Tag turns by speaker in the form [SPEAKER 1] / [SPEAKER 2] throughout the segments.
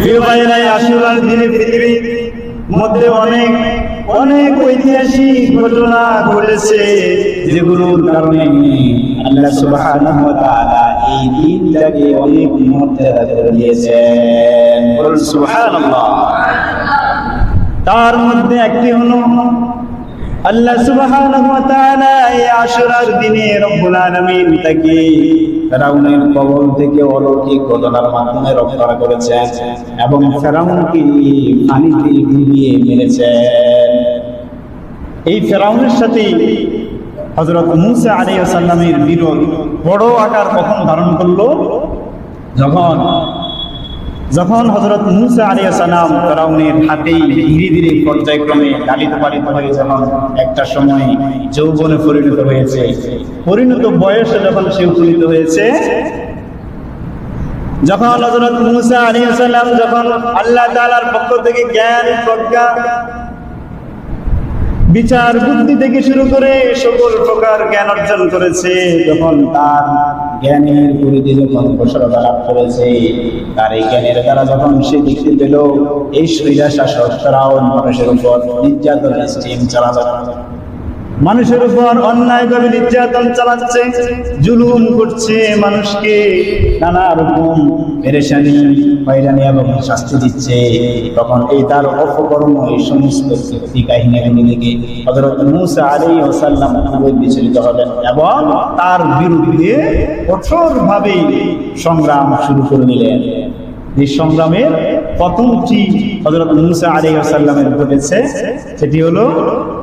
[SPEAKER 1] প্রিয় এই আশুরার দিনে পৃথিবীর মধ্যে অনেক অনেক ঐতিহাসিক ঘটনা ঘটেছে, যেগুলোর কারণে আল্লাহ সুবহানাহু এই দিনটাকে অনেক মর্যাদা দিয়েছেন। বলুন তার মধ্যে একটি হলো আল্লাহ দিনে তাকে কবল থেকে অলৌকিক মাধ্যমে এবং এই ফেরাউনের সাথে হযরত মুসা বিরোধ বড় আকার কখন ধারণ করল? যখন যখন হজরত মুসা আলিয়া সালাম ফেরাউনের হাতেই ধীরে ধীরে পর্যায়ক্রমে লালিত পালিত হয়ে যখন একটা সময় যৌবনে পরিণত হয়েছে, পরিণত বয়সে যখন সে উপনীত হয়েছে, যখন হজরত মুসা আলিয়া সালাম যখন আল্লাহ তাআলার পক্ষ থেকে জ্ঞান, প্রজ্ঞা, বিচার, বুদ্ধি থেকে শুরু করে সকল প্রকার জ্ঞান অর্জন করেছে যখন তার জ্ঞানের পরিধি যখন প্রসারতা লাভ করেছে, তার এই জ্ঞানের দ্বারা যখন সে দেখতে পেল এই সৈরা শাসক মানুষের উপর নির্যাতন স্টিম চালানো মানুষের উপর অন্যায়ভাবে নির্যাতন চালাচ্ছে, জুলুম করছে মানুষকে, নানা রকম পেরেশানি, হয়রানি এবং শাস্তি দিচ্ছে। তখন এই তার অপকর্ম, এই সমস্ত কীর্তি কাহিনীগুলি থেকে হজরত মুসা আলী ওসাল্লাম বিচলিত হলেন এবং তার বিরুদ্ধে কঠোরভাবে সংগ্রাম শুরু করে দিলেন। এই সংগ্রামের প্রথমটি হজরত মুসা আলী ওসাল্লামের ঘটেছে, সেটি হলো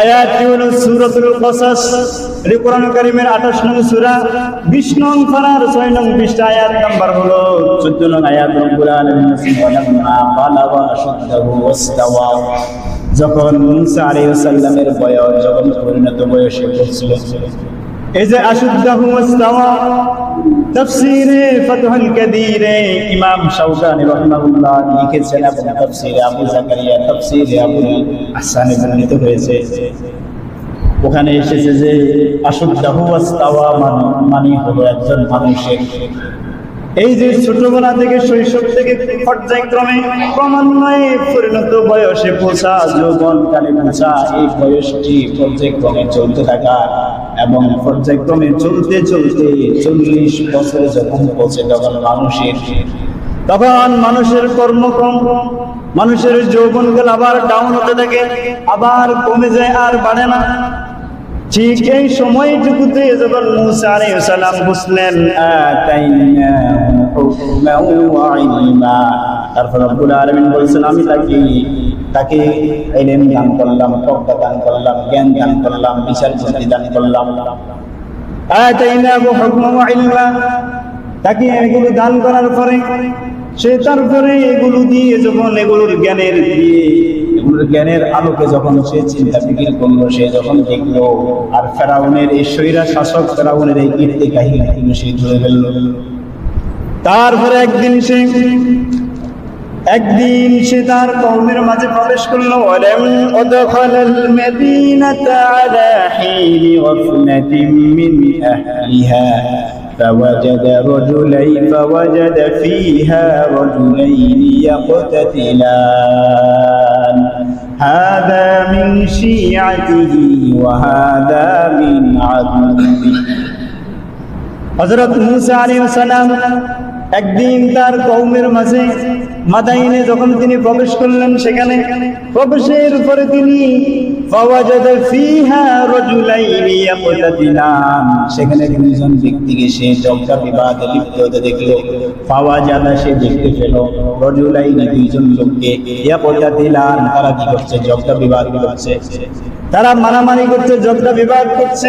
[SPEAKER 1] আয়াতটি হলো সূরাতুল কসাস এটি কোরআন কারীমের 28 নং সূরা 20 নং পারার 6 নং পৃষ্ঠা আয়াত নাম্বার হলো 14 নং আয়াত ওয়াস্তাওয়া। যখন মুসা আলাইহিস সালামের বয়স, যখন পরিণত বয়সে পৌঁছল, এই যে আশুদ্দাহু ওয়াস্তাওয়া তাফসীরে ফাতহুল কাদিরে ইমাম শাওকানি লিখেছেন এবং তাফসীরে আবু তাফসীরে আবু আহসানে বর্ণিত হয়েছে। ওখানে এসেছে যে, আশুদ্দাহু ওয়াস্তাওয়া মানে মানে হলো একজন মানুষের। এই যে ছোটবেলা থেকে শৈশব থেকে পর্যায়ক্রমে ক্রমান্বয়ে পরিণত বয়সে পৌঁছা যৌবনকালে পৌঁছা, এই বয়সটি পর্যায়ক্রমে চলতে থাকা এবং পর্যায়ক্রমে চলতে চলতে চল্লিশ বছরে যখন পৌঁছে তখন মানুষের তখন মানুষের কর্মক্রম, মানুষের যৌবনকাল আবার ডাউন হতে থাকে, আবার কমে যায় আর বাড়ে না। ঠিক এই সময়টুকুতে যখন মুসা আলাইহিস সালাম বুঝলেন আতাইনাহু হুকমান ওয়া তারপর রব্বুল আলামিন বলেছেন, আমি তাকে তাকে ইলম দান করলাম প্রজ্ঞা দান করলাম, জ্ঞান দান করলাম, বিচার বুদ্ধি দান করলাম। তাকে এগুলো দান করার পরে, সে তারপরে এগুলো দিয়ে যখন এগুলোর জ্ঞানের দিয়ে, এগুলোর জ্ঞানের আলোকে যখন সে চিন্তা ফিকির করল, সে যখন দেখল, আর ফেরাউনের এই সৈরা শাসক ফেরাউনের এই কীর্তি কাহিনী সে ধরে ফেলল। তারপরে একদিন সে একদিন সে তার কওমের মাঝে প্রবেশ করলো ওয়ালাম উদখালাল মাদিনাতা আলা হিনি গফলাতিন মিন আহলিহা فوجد رجلين فوجد فيها رجلين يقتتلان هذا من شيعته وهذا من عدوه হযরত মুসা আলাইহিস সালাম একদিন তার কওমের মাঝে মাদাইনে যখন তিনি প্রবেশ করলেন, সেখানে প্রবেশের উপরে তিনি সেখানে দুইজন ব্যক্তিকে সে ঝগড়া বিবাদে লিপ্ত হতে দেখল। ফাওয়াজাদা সে দেখতে পেল, রাজুলাইনি দুইজন লোককে ইয়াকতাতিলান তারা কি করছে? ঝগড়া বিবাদ করছে। তারা মারামারি করছে ঝগড়া বিবাদ করছে।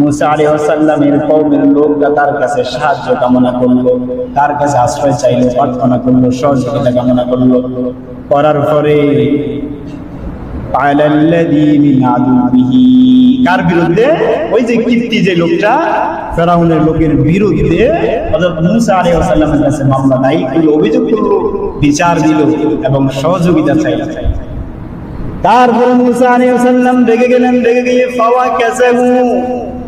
[SPEAKER 1] মূসা আলাইহিস সালামের কওমের লোকরা তার কাছে সাহায্য কামনা করল, তার কাছে আশ্রয় চাইলো, প্রার্থনা করল, সহযোগিতা কামনা করল। করার পরে কার বিরুদ্ধে? ওই যে কীর্তি যে লোকটা, ফেরাউনের লোকের বিরুদ্ধে। হযরত মূসা আলাইহিস সালামের কাছে মামলা দায়ী করল অভিযোগ করল, বিচার দিল এবং সহযোগিতা চাইলো। তারপরে মুসা আলাইহিস সালাম রেগে গেলেন, রেগে গিয়ে ফাওয়া কাসাহু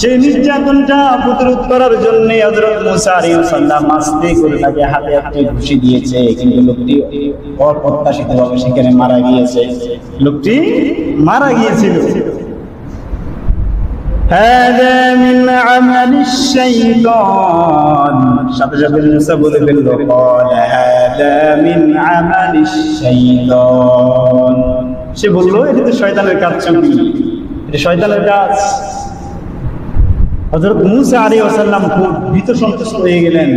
[SPEAKER 1] সেই নির্যাতনটা প্রতিরোধ করার জন্য হযরত মুসা আলাইহিস সালাম আস্তে করে তাকে হাতে একটি ঘুষি দিয়েছে কিন্তু লোকটি অপ্রত্যাশিতভাবে সেখানে মারা গিয়েছে লোকটি মারা গিয়েছিল هذا من عمل الشيطان সাথে সাথে মুসা বলে ফেলল قال هذا من عمل الشيطان সে বলল এটা তো শয়তানের কাজ চুকি এটা শয়তানের কাজ হযরত মুসা আলাইহিস সালাম খুব ভীত সন্তুষ্ট হয়ে গেলেন।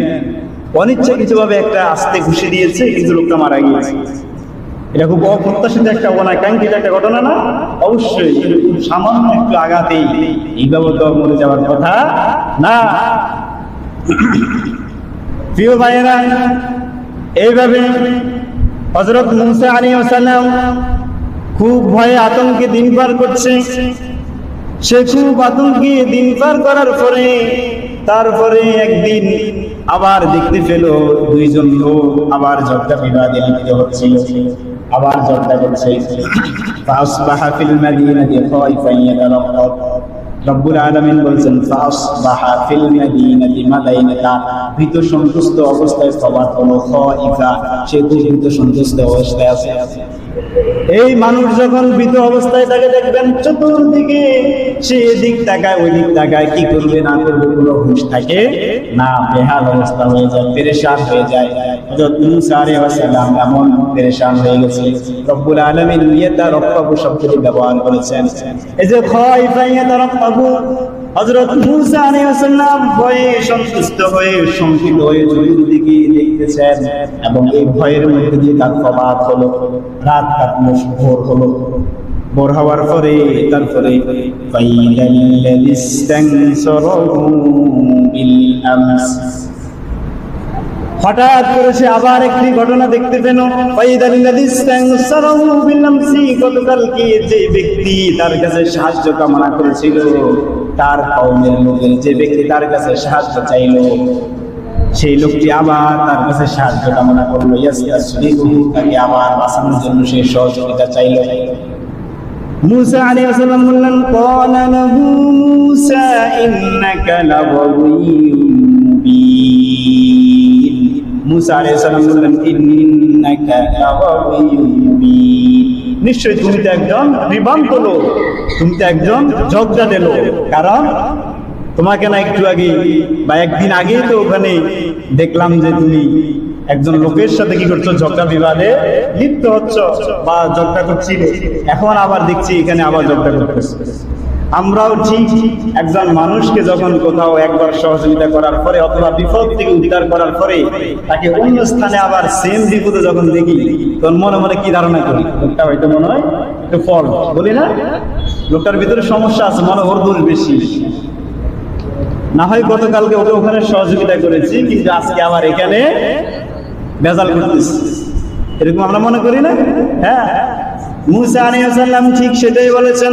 [SPEAKER 1] অনিচ্ছাকৃতভাবে একটা আস্তে ঘুষি দিয়েছে, কিন্তু লোকটা মারা গিয়েছে। এটা খুব অপ্রত্যাশিত একটা অনাকাঙ্ক্ষিত একটা ঘটনা না। অবশ্যই খুব সামান্য একটু আঘাতেই এইভাবে তো মরে যাওয়ার কথা না। প্রিয় ভাইয়েরা, এইভাবে হজরত মুসা আলী সালাম খুব ভয়ে আতঙ্কে দিন পার করছে। সে খুব আতঙ্কে দিন পার করার পরে, তারপরে একদিন আবার দেখতে পেল দুইজন লোক আবার ঝগড়া বিবাদে লিপ্ত হচ্ছিল। আবার ঝগড়া করছে রব্বুল আলামিন বলছেন ভীত সন্তুষ্ট অবস্থায় সবার হলো খাইফা, সে খুব ভীত সন্তুষ্ট অবস্থায় আছে। এই মানুষ যখন ভীত অবস্থায় থাকে, দেখবেন চতুর্দিকে সে এদিক তাকায় ওই দিক তাকায়, কি করবে, না করবে, কোনো হুঁশ থাকে না। বেহাল অবস্থা হয়ে যায়, পেরেশান হয়ে যায়। এমন পেরেশান হয়ে গেছে। রব্বুল শব্দটি ব্যবহার করেছেন। এই যে খাইফা হযরত মুসা আলাইহিস সালাম ভয়ে সন্তুষ্ট হয়ে, শঙ্কিত হয়ে চতুর্দিকে দেখতেছেন এবং এই ভয়ের মধ্যে দিয়ে তার প্রভাব হলো, রাত কাটলো, ভোর হলো। ভোর হওয়ার পরে, তারপরে হঠাৎ করে সে আবার একটি ঘটনা দেখতে পেল। গতকালকে যে ব্যক্তি তার কাছে সাহায্য কামনা করেছিল তার কওমের লোকের যে ব্যক্তি তার কাছে সাহায্য চাইলো, সেই লোকটি আবার তার কাছে সাহায্য কামনা করল। তাকে আবার বাঁচানোর জন্য সে সহযোগিতা চাইল। মুসা আলাইহিস সালাম বললেন লাহু মুসা ইন্নাকা মুসা আলাইহিস সালাম বললেন, ইন্নাকা নিশ্চয়ই তুমি তো একজন বিভ্রান্ত লোক। তুমি তো একজন ঝগড়া লোক। কারণ তোমাকে না একটু আগে বা একদিন আগেই তো ওখানে দেখলাম যে তুমি একজন লোকের সাথে কি করছ? ঝগড়া বিবাদে লিপ্ত হচ্ছ বা ঝগড়া করছি এখন আবার দেখছি এখানে আবার ঝগড়া করতেছ। আমরাও ঠিক একজন মানুষকে যখন কোথাও একবার সহযোগিতা করার পরে অথবা বিপদ থেকে উদ্ধার করার পরে তাকে অন্য স্থানে আবার সেম বিপদে যখন দেখি, তখন মনে মনে কি ধারণা করি? লোকটা হয়তো মনে হয় একটু ফল। বলি না? লোকটার ভিতরে সমস্যা আছে, মনে ওর দোষ বেশি। না হয় গতকালকে ওকে ওখানে সহযোগিতা করেছি, কিন্তু আজকে আবার এখানে বেজাল করতেছি। এরকম আমরা মনে করি না? হ্যাঁ। মুসা সালাম ঠিক সেটাই বলেছেন